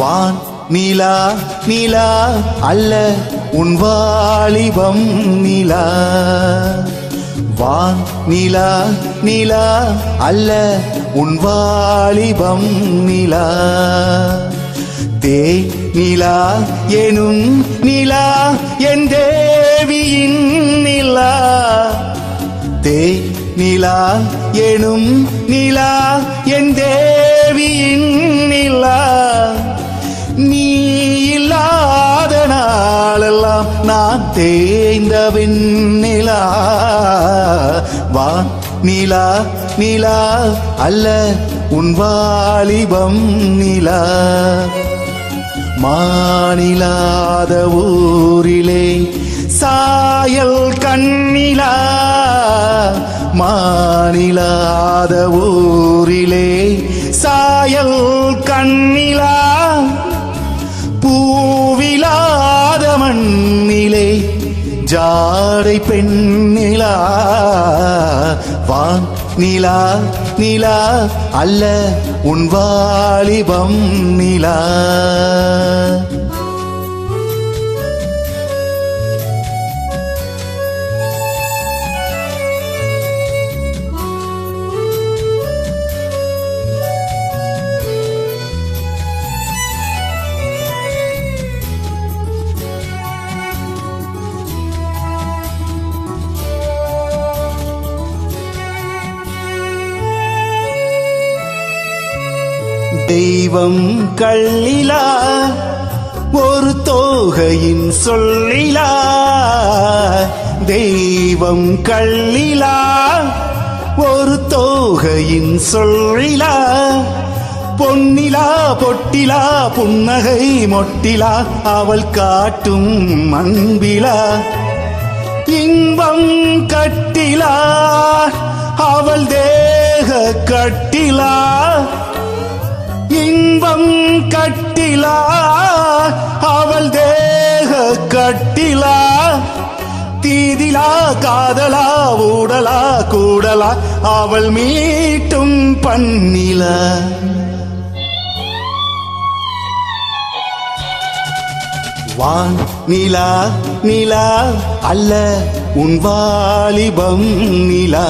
வான் நீலா நீலா அல்ல உன் வாலிபம் நீலா வான் நீலா நீலா அல்ல உன் வாலிபம் நீலா தே நிலா எனும் நிலா என் தேவியின் நிலா தே நிலா எனும் நிலா தேய்ந்த வெண்ணிலா வா நிலா நிலா அல்ல உன் வாலிபம் நிலா. மாநிலாத ஊரிலே சாயல் கண்ணிலா. மாநிலாத ஊரிலே சாயல் கண்ணி ஜாடை பெண் நிலா வான் நிலா நிலா அல்ல உன் வாலிபம் நிலா. தெய்வம் கள்ளிலா ஒரு தோகையின் சொல்லிலா. தெய்வம் கள்ளிலா ஒரு தோகையின் சொல்லிலா. பொன்னிலா பொட்டிலா புன்னகை மொட்டிலா அவள் காட்டும் அன்பிலா. இன்பம் கட்டிலா அவள் தேக கட்டிலா. இன்பம் கட்டிலா அவள் தேக கட்டிலா தீதிலா காதலா ஊடலா கூடலா அவள் மீட்டும் பண்ணில வான் நிலா நிலா அல்ல உன் வாலிபம் நிலா.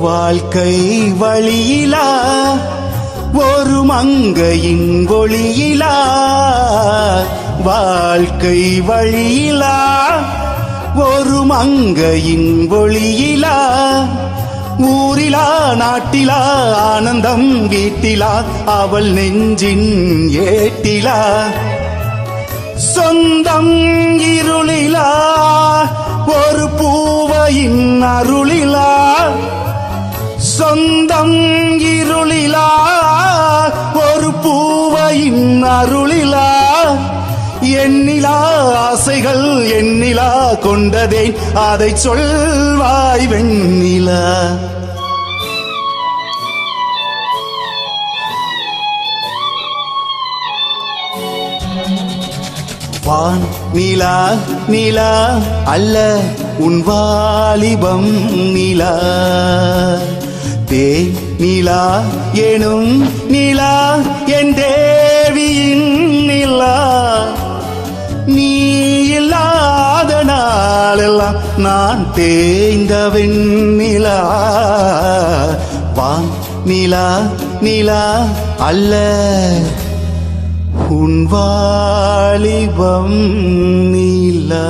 வாழ்க்கை வழியிலா? ஒரு மங்கையின் ஒளியிலா வாழ்க்கை வழியிலா? ஒரு மங்கையின் ஒளியிலா ஊரிலா நாட்டிலா ஆனந்தம் வீட்டிலா? அவள் நெஞ்சின் ஏட்டிலா? சொந்தம் இருளிலா? ஒரு பூவையின் அருளிலா? சொந்தம் இருளிலா ஒரு பூவையின் அருளிலா. எண்ணிலா ஆசைகள் எண்ணிலா கொண்டதே அதை சொல்வாய் வெண்ணிலா. வான் நிலா நிலா அல்ல உன் வாலிபம் நிலா. நிலா எனும் நிலா என் தேவியின் நிலா. நீ இல்லாத நாளெல்லாம் நான் தேய்ந்த நிலா. வான் நிலா நிலா அல்ல. உன் வாலிபம் நிலா.